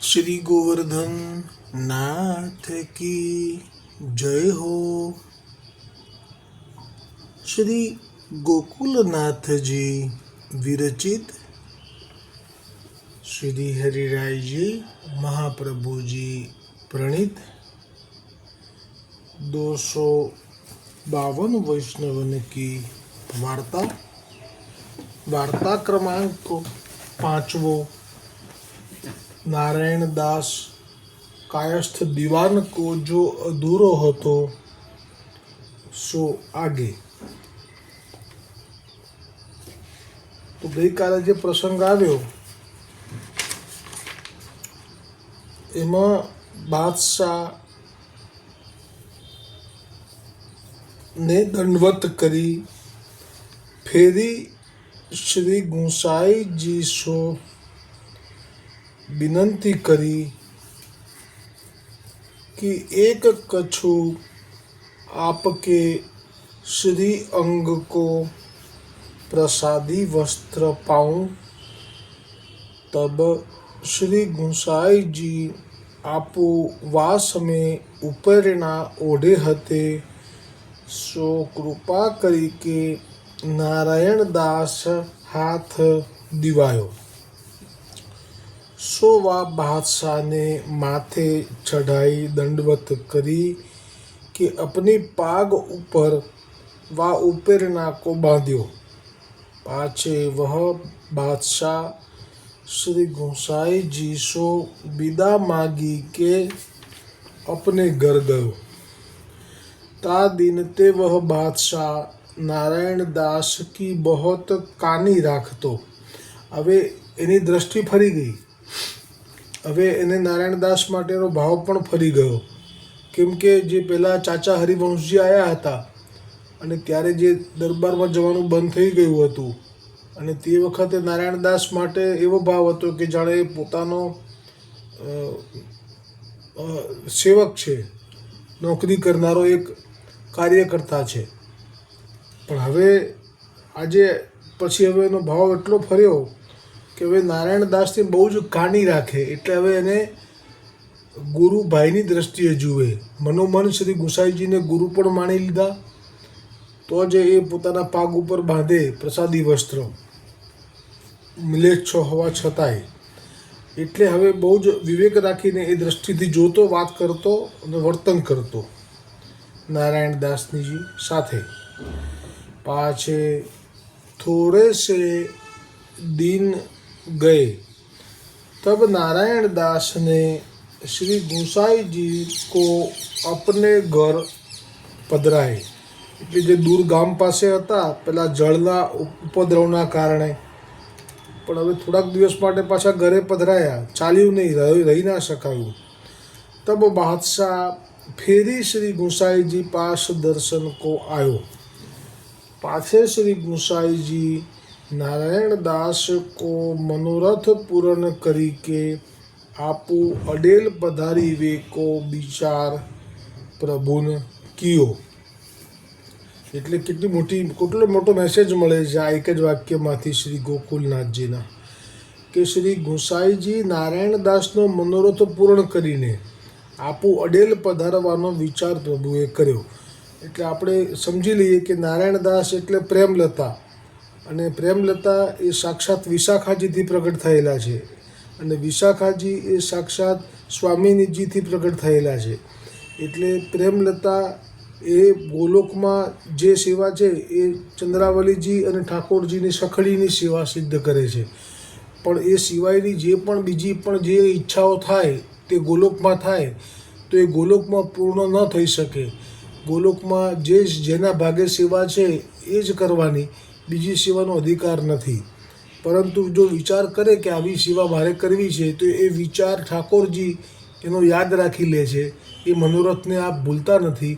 શ્રી ગોવર્ધન નાથ કી જય હો શ્રી ગોકુલનાથજી વિરચિત શ્રી હરિરાયજી મહાપ્રભુજી પ્રણીત दो सौ बावन वैष्णवन की वार्ता वार्ता क्रमांक पांचवो નારાયણ દાસ કાયસ્થ દિવાન કો જો અધૂરો હતો. સો આગે. તો ગઈકાલે જે પ્રસંગ આવ્યો, એમાં બાદશાહ ને દંડવત કરી ફેરી શ્રી ગુંસાઈજી સો વિનંતી કરી कि एक कछु आपके श्री अंग को प्रसादी वस्त्र पाऊं तब श्री गुंसाई जी आपो वास में ઉપરના ઓઢે હતે સો કૃપા કરી કે નારાયણ દાસ હાથ દિવાયો સોવા બાદશાહને માથે ચઢાઈ દંડવત કરી કે અપની પાગ ઉપર વા ઉપર નાકો બાંધ્યો. પાછે વહ બાદશાહ શ્રી ગોસાઈજી સો વિદા માગી કે અપને ઘર ગયો તા દિન તે વહ બાદશાહ નારાયણ દાસ કી બહોત કાની રાખતો. હવે એની દ્રષ્ટિ ફરી ગઈ. હવે એને નારાયણદાસ માટેનો ભાવ પણ ફરી ગયો. કેમ કે જે પહેલાં ચાચા હરિવંશજી આવ્યા હતા અને ત્યારે જે દરબારમાં જવાનું બંધ થઈ ગયું હતું અને તે વખતે નારાયણદાસ માટે એવો ભાવ હતો કે જાણે એ પોતાનો સેવક છે. નોકરી કરનારો એક કાર્યકર્તા છે. પણ હવે આજે પછી હવે એનો ભાવ એટલો ફર્યો કે હવે નારાયણદાસની બહુ જ કાણી રાખે, એટલે હવે એને ગુરુભાઈની દ્રષ્ટિએ જુએ. મનોમન શ્રી ગુસાઈજીને ગુરુ પણ માણી લીધા. તો જ એ પોતાના પાગ ઉપર બાંધે પ્રસાદી વસ્ત્ર. મિલેચ્છો હોવા છતાંય. એટલે હવે બહુ જ વિવેક રાખીને એ દ્રષ્ટિથી જોતો, વાત કરતો અને વર્તન કરતો નારાયણ દાસનીજી સાથે. પાછે થોડે दिन गए तब नारायण दास ने श्री गोसाई जी को अपने ઘર પધરાય એટલે જે દૂર ગામ પાસે હતા પેલા જળના ઉપદ્રવના કારણે પણ હવે થોડાક દિવસ માટે પાછા ઘરે પધરાયા ચાલ્યું નહીં રહી રહી ના શકાયું તબ બાદશાહ ફેરી શ્રી ગુસાઈજી પાસ દર્શન કો આયો પાછે શ્રી ગુસાઈજી નારાયણ દાસ કો મનોરથ પૂરણ કરી કે આપું અડેલ પધારી વે કો વિચાર પ્રભુને કિયો. એટલે કેટલી મોટી, કેટલો મોટો મેસેજ મળે છે આ એક જ વાક્યમાંથી શ્રી ગોકુલનાથજીના કે શ્રી ગોસાઈજી નારાયણ દાસનો મનોરથ પૂર્ણ કરીને આપું અડેલ પધારવાનો વિચાર પ્રભુએ કર્યો. એટલે આપણે સમજી લઈએ કે નારાયણ દાસ એટલે પ્રેમલતા. અને પ્રેમલતા એ સાક્ષાત વિશાખાજીથી પ્રગટ થયેલા છે. અને વિશાખાજી એ સાક્ષાત સ્વામિનીજીથી પ્રગટ થયેલા છે. એટલે પ્રેમલતા એ ગોલોકમાં જે સેવા છે એ ચંદ્રાવલીજી અને ઠાકોરજીની સખડીની સેવા સિદ્ધ કરે છે. પણ એ સિવાયની જે પણ બીજી પણ જે ઈચ્છાઓ થાય તે ગોલોકમાં થાય, તો એ ગોલોકમાં પૂર્ણ ન થઈ શકે. ગોલોકમાં જે જેના ભાગે સેવા છે એ જ કરવાની. બીજી સેવાનો અધિકાર નથી. પરંતુ જો વિચાર કરે કે આવી સેવા મારે કરવી છે, તો એ વિચાર ઠાકોરજી એનો યાદ રાખી લે છે. એ મનોરથને આપ ભૂલતા નથી.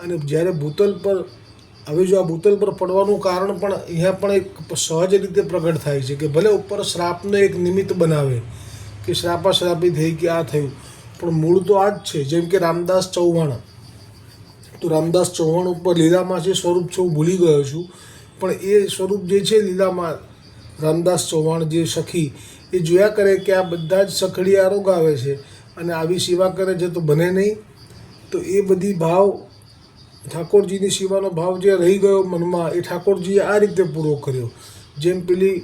અને જ્યારે ભૂતલ પર, હવે જો આ ભૂતલ પર પડવાનું કારણ પણ અહીંયા પણ એક સહજ રીતે પ્રગટ થાય છે કે ભલે ઉપર શ્રાપને એક નિમિત્ત બનાવે, કે શ્રાપાશ્રાપી થઈ કે આ થયું. પણ મૂળ તો આ જ છે, જેમ કે રામદાસ ચૌહાણ. તો રામદાસ ચૌહાણ ઉપર લીલામાં જે સ્વરૂપ છે, હું ભૂલી ગયો છું. પણ એ સ્વરૂપ જે છે લીલામાં રામદાસ ચૌહાણ જે સખી, એ જોયા કરે કે આ બધા જ સખડિયારો આવે છે અને આવી સેવા કરે છે તો બને નહીં. તો એ બધી ભાવ ઠાકોરજીની સેવાનો ભાવ જે રહી ગયો મનમાં, એ ઠાકોરજીએ આ રીતે પૂરો કર્યો. જેમ પેલી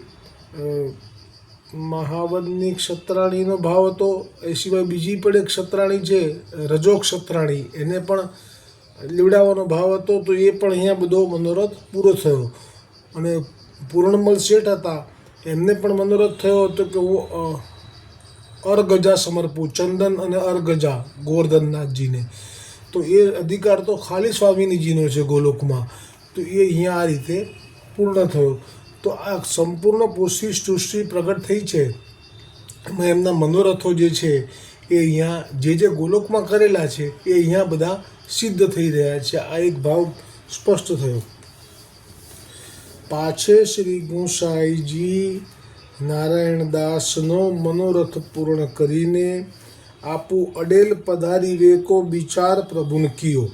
મહાવદની ક્ષત્રાણીનો ભાવ હતો, એ સિવાય બીજી પણ એક ક્ષત્રાણી છે રજો ક્ષત્રાણી. એને પણ લીવડાવવાનો ભાવ હતો તો એ પણ અહીંયા બધો મનોરથ પૂરો થયો. અને પૂર્ણમલ શેઠ હતા, એમને પણ મનોરથ થયો હતો કે હું અર્ગજા સમર્પું, ચંદન અને અર્ગજા ગોવર્ધનનાથજીને. તો એ અધિકાર તો ખાલી સ્વામિનીજીનો છે ગોલોકમાં. તો એ અહીંયા આ રીતે પૂર્ણ થયો. તો આ સંપૂર્ણ પોષી સૃષ્ટિ પ્રગટ થઈ છે. એમાં એમના મનોરથો જે છે એ અહીંયા જે જે ગોલોકમાં કરેલા છે એ અહીંયા બધા સિદ્ધ થઈ રહ્યા છે આ એક ભાવ સ્પષ્ટ થયો પાછે શ્રી ગુસાઈજી નારાયણદાસનો મનોરથ પૂર્ણ કરીને આપું અડેલ પધારી વેકો વિચાર પ્રભુન કિયો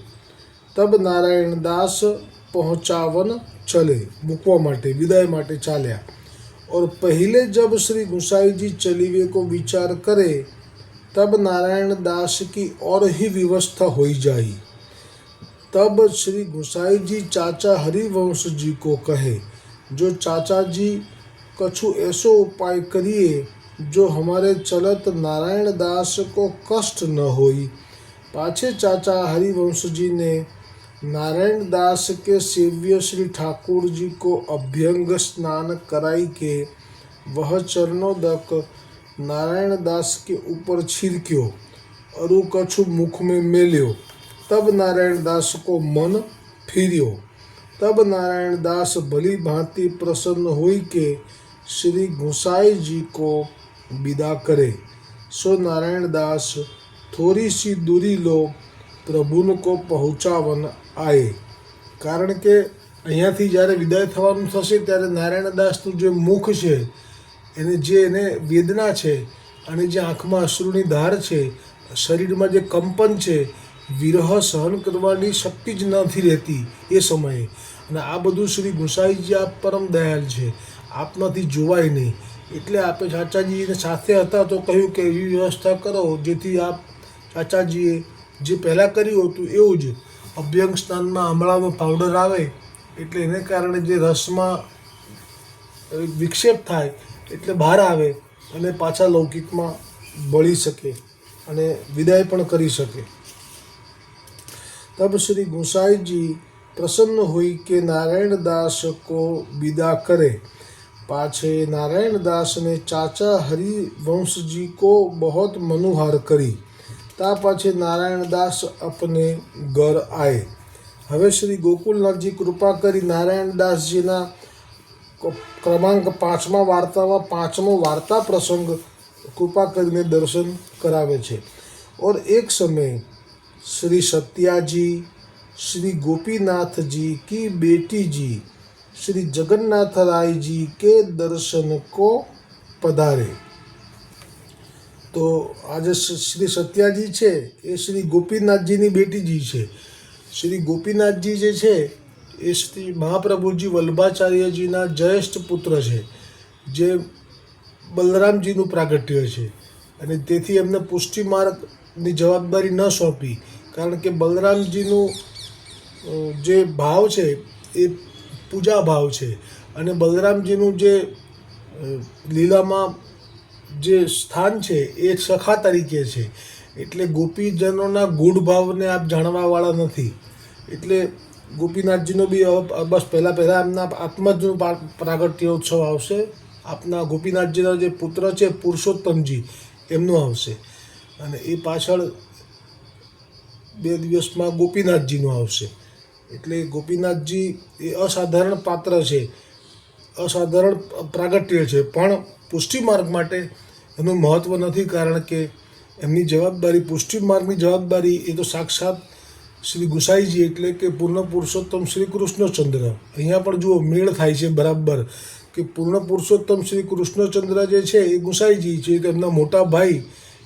તબ નારાયણદાસ પહોંચાવન ચલે મૂકવા માટે વિદાય માટે ચાલ્યા और पहले जब श्री गुसाई जी चली वे को विचार करे तब नारायण दास की और ही व्यवस्था हो जाई। तब श्री गुसाई जी चाचा हरिवंश जी को कहे, जो चाचा जी, कछु ऐसो उपाय करिए, जो हमारे चलत नारायण दास को कष्ट न होई। पाछे चाचा हरिवंश जी ने नारायण दास के सेव्य श्री ठाकुर जी को अभ्यंग स्नान कराई के वह चरणोदक नारायण दास के ऊपर छिड़क्यो अरु कछु मुख में मेल्यो तब नारायण दास को मन फिर्यो तब नारायण दास भली भांति प्रसन्न हुई के श्री गुसाई जी को विदा करे सो नारायण दास थोड़ी सी दूरी लो પ્રભુને કો પહોંચાવન આએ કારણ કે અહીંયાથી જ્યારે વિદાય થવાનું થશે ત્યારે નારાયણદાસનું જે મુખ છે એને જે એને વેદના છે અને જે આંખમાં અશ્રુની ધાર છે, શરીરમાં જે કંપન છે, વિરહ સહન કરવાની શક્તિ જ નથી રહેતી એ સમયે. અને આ બધું શ્રી ગુસાઈજી આપ પરમ દયાલ છે. આપમાંથી જોવાય નહીં. એટલે આપે ચાચાજીને સાથે હતા તો કહ્યું કે એવી વ્યવસ્થા કરો, જેથી આપ ચાચાજીએ જે પહેલાં કર્યું હતું એવું જ અભ્યંગ સ્નાનમાં આમળાનો પાવડર આવે. એટલે એને કારણે જે રસમાં વિક્ષેપ થાય એટલે બહાર આવે અને પાછા લૌકિકમાં બળી શકે અને વિદાય પણ કરી શકે. તબ શ્રી ગોસાઈજી પ્રસન્ન હોય કે નારાયણદાસ કો વિદા કરે. પાછે નારાયણદાસને ચાચા હરિવંશજી કો બહુ મનોહાર કરી. તા પાછે નારાયણદાસ અપને ઘર આય. હવે શ્રી ગોકુલનાથજી કૃપા કરી નારાયણદાસજીના ક્રમાંક પાંચમા વાર્તામાં પાંચમો વાર્તા પ્રસંગ કૃપા કરીને દર્શન કરાવે છે. ઓર એક સમયે શ્રી સત્યાજી, શ્રી ગોપીનાથજી કી બેટીજી, શ્રી જગન્નાથરાયજી કે દર્શન કો પધારે. તો આજે શ્રી સત્યાજી છે, એ શ્રી ગોપીનાથજીની બેટીજી છે. શ્રી ગોપીનાથજી જે છે એ શ્રી મહાપ્રભુજી વલ્ભાચાર્યજીના જ્યેષ્ઠ પુત્ર છે, જે બલરામજીનું પ્રાગટ્ય છે. અને તેથી એમને પુષ્ટિ માર્ગની જવાબદારી ન સોંપી, કારણ કે બલરામજીનું જે ભાવ છે એ પૂજા ભાવ છે. અને બલરામજીનું જે લીલામાં જે સ્થાન છે એ સખા તરીકે છે. એટલે ગોપીજનોના ગૂઢ ભાવને આપ જાણવાવાળા નથી. એટલે ગોપીનાથજીનો બી બસ પહેલાં પહેલાં એમના આત્મજનું પ્રાગટ્યોત્સવ આવશે. આપના ગોપીનાથજીના જે પુત્ર છે પુરુષોત્તમજી, એમનું આવશે. અને એ પાછળ બે દિવસમાં ગોપીનાથજીનું આવશે. એટલે ગોપીનાથજી એ અસાધારણ પાત્ર છે. અસાધારણ પ્રાગટ્ય છે. પણ પુષ્ટિ માર્ગ માટે એનું મહત્ત્વ નથી કારણ કે એમની જવાબદારી, પુષ્ટિ માર્ગની જવાબદારી એ તો સાક્ષાત શ્રી ગુસાઈજી એટલે કે પૂર્ણ પુરુષોત્તમ શ્રી કૃષ્ણચંદ્ર અહીંયા પણ જુઓ મેળ થાય છે બરાબર કે પૂર્ણ પુરુષોત્તમ શ્રી કૃષ્ણચંદ્ર જે છે એ ગુસાઈજી છે તો એમના મોટા ભાઈ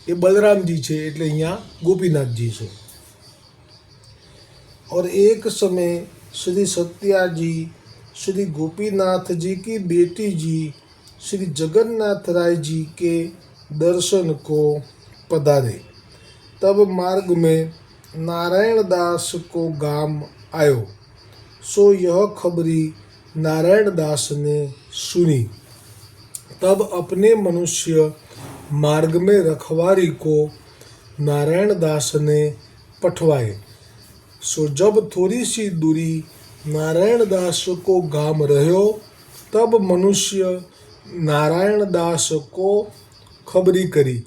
એ બલરામજી છે એટલે અહીંયા ગોપીનાથજી છે और एक समय श्री सत्या जी श्री गोपीनाथ जी की बेटी जी श्री जगन्नाथ राय जी के दर्शन को पधारे तब मार्ग में नारायण दास को गाम आयो सो यह खबरी नारायण दास ने सुनी तब अपने मनुष्य मार्ग में रखवारी को नारायण दास ने पठवाए सो जब थोड़ी सी दूरी नारायण दास को गाम रहो तब मनुष्य नारायण दास को खबरी करी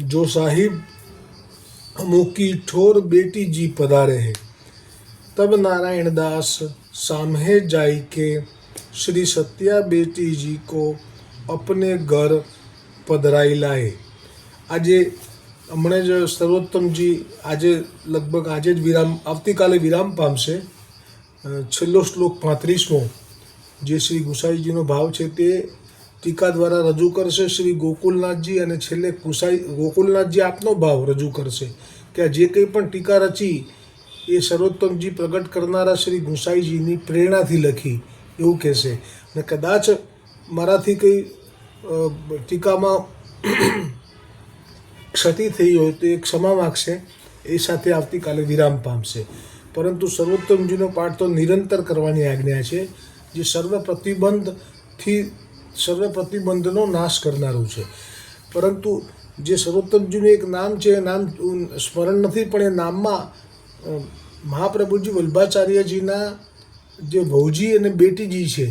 जो साहिब મૂકી ઠોર બેટીજી પધારે હે. તબ નારાયણ દાસ સામે જાય કે શ્રી સત્યા બેટીજી કો અપને ઘર પધરાઈ લાએ આજે હમણાં જ સર્વોત્તમજી આજે લગભગ આજે જ વિરામ, આવતીકાલે વિરામ પામશે. છેલ્લો શ્લોક પાંત્રીસમો, જે શ્રી ગુસાઈજીનો ભાવ છે તે ટીકા દ્વારા રજૂ કરશે શ્રી ગોકુલનાથજી અને છેલ્લે ગુસાઈ ગોકુલનાથજી આપનો ભાવ રજૂ કરશે. કે જે કંઈ પણ ટીકા રચી એ સર્વોત્તમજી પ્રગટ કરનારા શ્રી ગુસાઈજીની પ્રેરણાથી લખી એવું કહેશે. અને કદાચ મારાથી કંઈ ટીકામાં ક્ષતિ થઈ હોય તો એ ક્ષમા માગશે, એ સાથે આવતીકાલે વિરામ પામશે. પરંતુ સર્વોત્તમજીનો પાઠ તો નિરંતર કરવાની આજ્ઞા છે, જે સર્વ પ્રતિબંધથી સર્વ પ્રતિબંધનો નાશ કરનારું છે. પરંતુ જે સર્વોત્તમજીનું એક નામ છે, એ નામ સ્મરણ નથી, પણ એ નામમાં મહાપ્રભુજી વલ્ભાચાર્યજીના જે ભૌજી અને બેટીજી છે,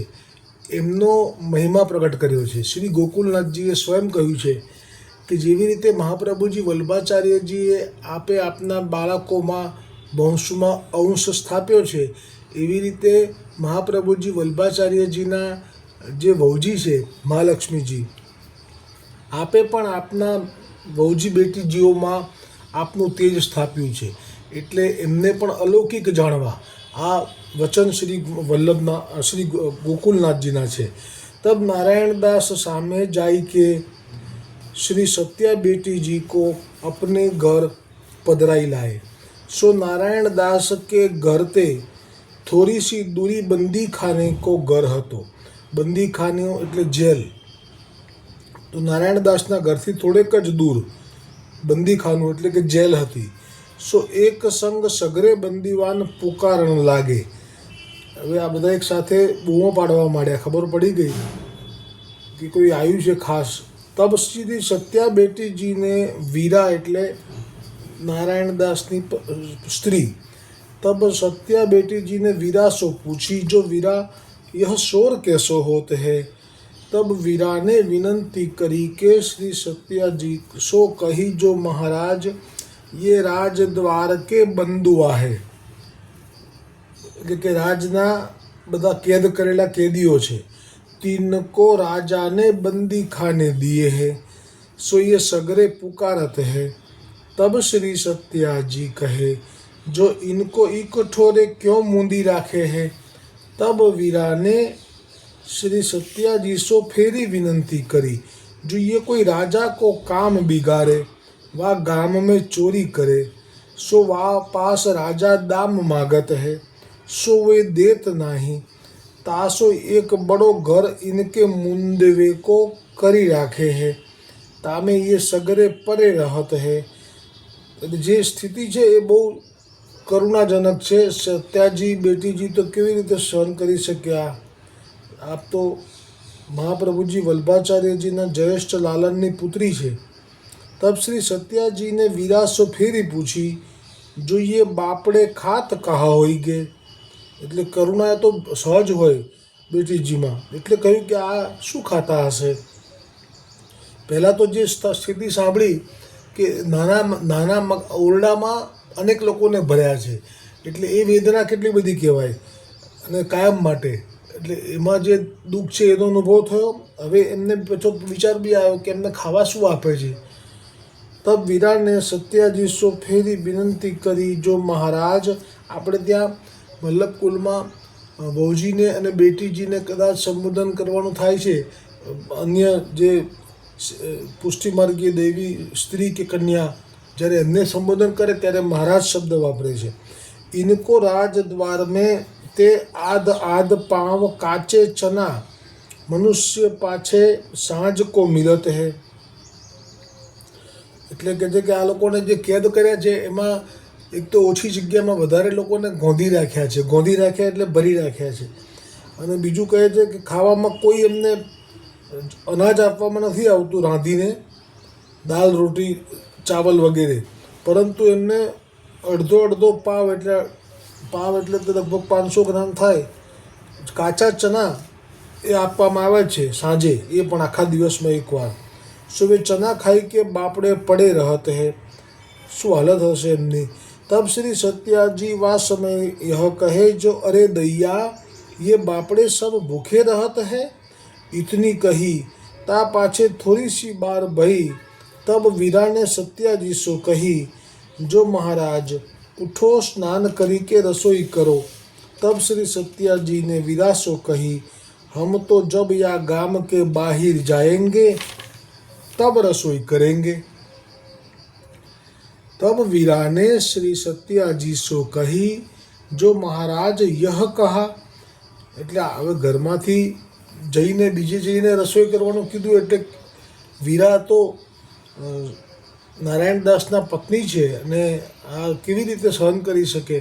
એમનો મહિમા પ્રગટ કર્યો છે. શ્રી ગોકુલનાથજીએ સ્વયં કહ્યું છે કે જેવી રીતે મહાપ્રભુજી વલ્ભાચાર્યજીએ આપે આપના બાળકોમાં વંશમાં અંશ સ્થાપ્યો છે, એવી રીતે મહાપ્રભુજી વલ્ભાચાર્યજીના જે વૌજી છે મહાલક્ષ્મીજી આપે પણ આપના વૌજી બેટીજીઓમાં આપનું તેજ સ્થાપ્યું છે એટલે એમને પણ અલૌકિક જાણવા આ વચન શ્રી વલ્લભના શ્રી ગોકુલનાથજીના છે તબ નારાયણદાસ સામે જાય કે श्री सत्या बेटी जी को अपने घर पधराई लाए सो नारायण दास के घर ते થોડી સી દૂરી બંદી ખાને કો ઘર હતો બંદીખાનીઓ એટલે જેલ. તો નારાયણ દાસના ઘરથી થોડેક જ દૂર બંદીખાનું એટલે કે જેલ હતી. સો એક સંગ સગરે બંદીવાન પુકારણ લાગે. હવે આ બધા એક સાથે બૂમો પાડવા માંડ્યા. ખબર પડી ગઈ કે કોઈ આવ્યું છે ખાસ. તબ સીધી સત્યા બેટીજીને વીરા એટલે નારાયણદાસની સ્ત્રી. તબ સત્યા બેટીજીને વીરા સો પૂછી, જો વીરા यह शोर कैसो होते है? तब वीराने विनंती करी के श्री सत्या जी, सो कही जो महाराज, ये राज द्वार के है। लेकिन राजना बदा कैद करेला कैदियों से तीन को राजा ने बंदी खाने दिए है। सो ये सगरे पुकारत है। तब श्री सत्या जी कहे, जो इनको इकठोरे क्यों मूंदी राखे है? तब वीरा ने श्री सत्या जी सो फेरी विनंती करी जो ये कोई राजा को काम बिगाड़े वा गाम में चोरी करे सो वा पास राजा दाम मागत है सो वे देत नहीं तासो एक बड़ो घर इनके मुंदवे को करी राखे है तामे ये सगरे परे रहत है એટલે જે સ્થિતિ છે એ બહુ કરુણાજનક છે. સત્યાજી બેટીજી તો કેવી રીતે સહન કરી શક્યા? આપ તો મહાપ્રભુજી વલ્ભાચાર્યજીના જયેષ્ઠ લાલનની પુત્રી છે. તબ શ્રી સત્યાજીને વિરાસો ફેરી પૂછી, જોઈએ બાપડે ખાત કહા હોય કે? એટલે કરુણા તો સહજ હોય બેટીજીમાં. એટલે કહ્યું કે, આ શું ખાતા હશે? પહેલાં તો જે સ્થિતિ સાંભળી કે નાના નાના ઓરડામાં અનેક લોકોને ભર્યા છે. એટલે એ વેદના કેટલી બધી કહેવાય અને કાયમ માટે. એટલે એમાં જે દુઃખ છે એનો અનુભવ થયો. હવે એમને પાછો વિચાર બી આવ્યો કે એમને ખાવા શું આપે છે. તબ વિરાટને સત્યાધીશો ફેરી વિનંતી કરી, જો મહારાજ, આપણે ત્યાં વલ્લભકુલમાં કુલમાં વહુજીને અને બેટીજીને કદાચ સંબોધન કરવાનું થાય છે. અન્ય જે પુષ્ટિમાર્ગીય દેવી સ્ત્રી કે કન્યા જ્યારે એમને સંબોધન કરે ત્યારે મહારાજ શબ્દ વાપરે છે. ઇનકો રાજ મેં તે આદ આદ પાંવ કાચે ચના, મનુષ્ય પાછે સાંજ કો મિલત હે. એટલે કે છે કે આ લોકોને જે કેદ કર્યા છે, એમાં એક તો ઓછી જગ્યામાં વધારે લોકોને ગોંધી રાખ્યા છે. ગોંધી રાખ્યા એટલે ભરી રાખ્યા છે. અને બીજું કહે છે કે ખાવામાં કોઈ એમને અનાજ આપવામાં નથી આવતું રાંધીને. દાળ રોટી ચાવલ વગેરે પરંતુ એમને અડધો અડધો પાવ એટલે પાવ એટલે તો લગભગ પાંચસો ગ્રામ થાય કાચા ચના એ આપવામાં આવે છે સાંજે એ પણ આખા દિવસમાં એકવાર શું વે ચના ખાઈ કે બાપડે પડે રહત હે શું હાલત હશે એમની તબ શ્રી સત્યાજી વા સમય यह કહે જો અરે દૈયા ये बापड़े सब भूखे रहत है इतनी कही ता पाछे थोड़ी सी बार भई तब वीरा ने सत्याजी सो कही जो महाराज उठो स्नान करी के रसोई करो तब श्री सत्याजी ने वीरा सो कही हम तो जब या गांव के बाहर जाएंगे तब रसोई करेंगे तब वीरा ने श्री सत्याजी सो कही जो महाराज यह कहा એટલે હવે ઘરમાંથી જઈને બીજે જઈને રસોઈ કરવાનું કીધું એટલે વીરા તો નારાયણ દાસના પત્ની છે અને આ કેવી રીતે સહન કરી શકે?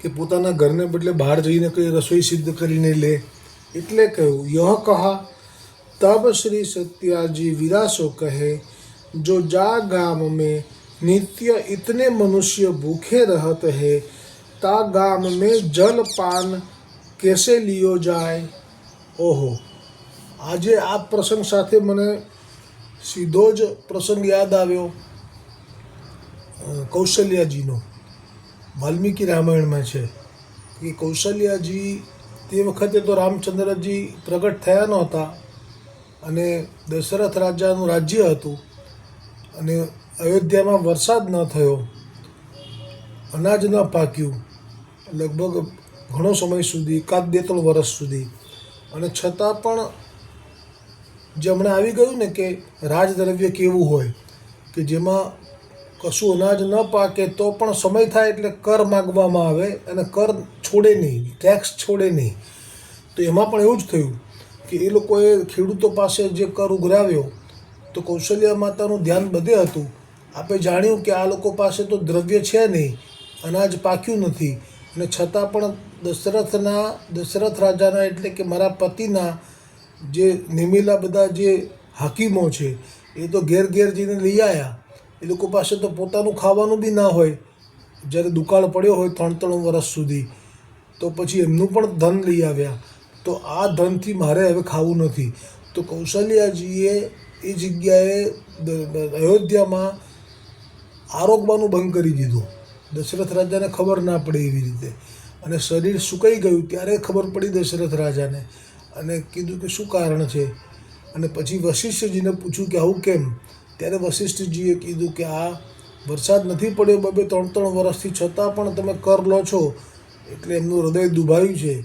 કે પોતાના ઘરને બદલે બહાર જઈને કંઈ રસોઈ સિદ્ધ કરીને લે? એટલે કહ્યું, યહ કહા, તબ શ્રી સત્યાજી વિરાસો કહે, જો જા ગામ મેં નિત્ય ઇતને મનુષ્ય ભૂખે રહત હે, તા ગામ મેં જલ પાન કેસે લિયો જાય? ઓહો, આજે આ પ્રસંગ સાથે મને સીધો જ પ્રસંગ યાદ આવ્યો કૌશલ્યાજીનો. વાલ્મીકી રામાયણમાં છે કે કૌશલ્યાજી તે વખતે તો રામચંદ્રજી પ્રગટ થયા નહોતા અને દશરથ રાજાનું રાજ્ય હતું અને અયોધ્યામાં વરસાદ ન થયો, અનાજ ન પાક્યું, લગભગ ઘણો સમય સુધી, એકાદ બે ત્રણ વર્ષ સુધી. અને છતાં પણ જે હમણાં આવી ગયું ને કે રાજદ્રવ્ય કેવું હોય, કે જેમાં કશું અનાજ ન પાકે તો પણ સમય થાય એટલે કર માગવામાં આવે અને કર છોડે નહીં ટેક્સ છોડે નહીં. તો એમાં પણ એવું જ થયું કે એ લોકોએ ખેડૂતો પાસે જે કર ઉઘરાવ્યો, તો કૌશલ્ય માતાનું ધ્યાન બધે હતું. આપણે જાણ્યું કે આ લોકો પાસે તો દ્રવ્ય છે નહીં, અનાજ પાક્યું નથી. અને છતાં પણ દશરથના, દશરથ રાજાના એટલે કે મારા પતિના જે નિમેલા બધા જે હકીમો છે, એ તો ઘેર ઘેર જઈને લઈ આવ્યા એ લોકો પાસે તો પોતાનું ખાવાનું બી ના હોય. જ્યારે દુકાળ પડ્યો હોય ત્રણ ત્રણ વર્ષ સુધી, તો પછી એમનું પણ ધન લઈ આવ્યા. તો આ ધનથી મારે હવે ખાવું નથી. તો કૌશલ્યાજીએ એ જગ્યાએ અયોધ્યામાં આરોગવાનું બંધ કરી દીધું. દશરથ રાજાને ખબર ના પડે એવી રીતે. અને શરીર સુકાઈ ગયું, ત્યારે ખબર પડી દશરથ રાજાને. અને કીધું કે શું કારણ છે? અને પછી વશિષ્ઠજીને પૂછ્યું કે આવું કેમ? ત્યારે વશિષ્ઠજીએ કીધું કે આ વરસાદ નથી પડ્યો બબે ત્રણ ત્રણ વર્ષથી છતાં પણ તમે કર લો છો. એટલે એમનું હૃદય દુભાયું છે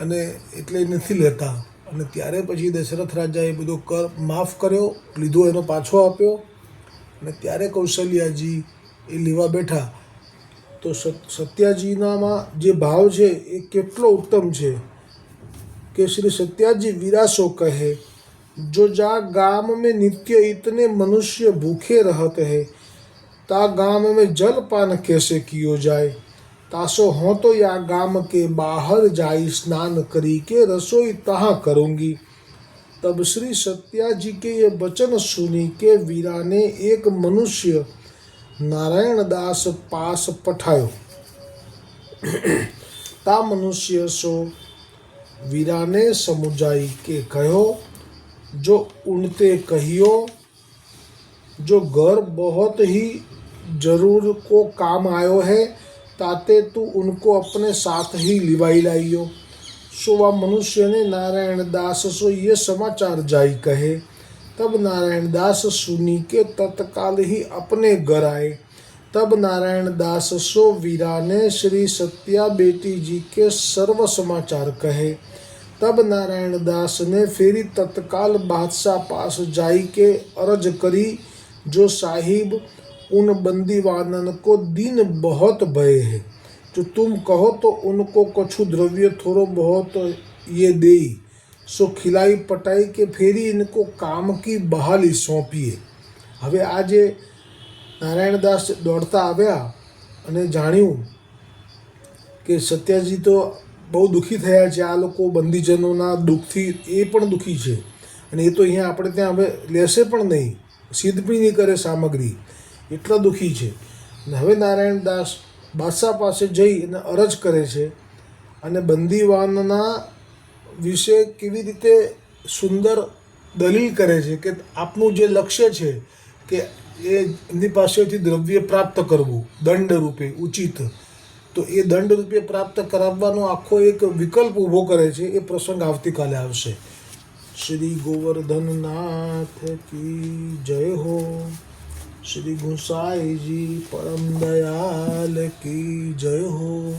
અને એટલે નથી લેતા. અને ત્યારે પછી દશરથ રાજાએ બધો કર માફ કર્યો, લીધો એનો પાછો આપ્યો. અને ત્યારે કૌશલ્યાજી એ લેવા બેઠા. તો સત્યાજીનામાં જે ભાવ છે એ કેટલો ઉત્તમ છે? कि श्री सत्याजी विरासो कहे, जो जा गाम में नित्य इतने मनुष्य भूखे रहते हैं, ता गाम में जल पान कैसे कियो जाए? तासो हो तो या गाम के बाहर जाई स्नान करी के रसोई तहाँ करूँगी। तब श्री सत्या जी के ये वचन सुनी के वीरा ने एक मनुष्य नारायण दास पास पठायो। ता मनुष्य सो वीराने समुझाई के कहो, जो उनते कहियो, जो घर बहुत ही ज़रूर को काम आयो है, ताते तू उनको अपने साथ ही लिवाई लाइयो। सो वह मनुष्य ने नारायण दास सो ये समाचार जाई कहे। तब नारायण दास सुनी के तत्काल ही अपने घर आए। तब नारायण दास सो वीरा ने श्री सत्या बेटी जी के सर्व समाचार कहे। तब नारायण दास ने फिर तत्काल बादशाह पास जाई के अर्ज़ करी, जो साहिब, उन बंदीवानन को दिन बहुत भय है। जो तुम कहो तो उनको कछु द्रव्य थोड़ो बहुत ये दे सो खिलाई पटाई के फेरी इनको काम की बहाली सौंपिए हमें आज નારાયણદાસ દોડતા આવ્યા અને જાણ્યું કે સત્યાજી તો બહુ દુઃખી થયા છે. આ લોકો બંદીજનોના દુઃખથી એ પણ દુઃખી છે. અને એ તો અહીંયા આપણે ત્યાં હવે લેશે પણ નહીં. સિદ્ધ બી નહીં કરે સામગ્રી. એટલા દુઃખી છે. અને હવે નારાયણદાસ બાદશાહ પાસે જઈ અને અરજ કરે છે અને બંદીવાનના વિશે કેવી રીતે સુંદર દલીલ કરે છે કે આપનું જે લક્ષ્ય છે કે એ એમની પાસેથી દ્રવ્ય પ્રાપ્ત કરવું, દંડ રૂપે, ઉચિત. તો એ દંડ રૂપે પ્રાપ્ત કરાવવાનો આખો એક વિકલ્પ ઊભો કરે છે, એ પ્રસંગ આવતીકાલે આવશે. શ્રી ગોવર્ધનનાથ કી જય હો. શ્રી ગુસાઈજી પરમ દયાલ કી જય હો.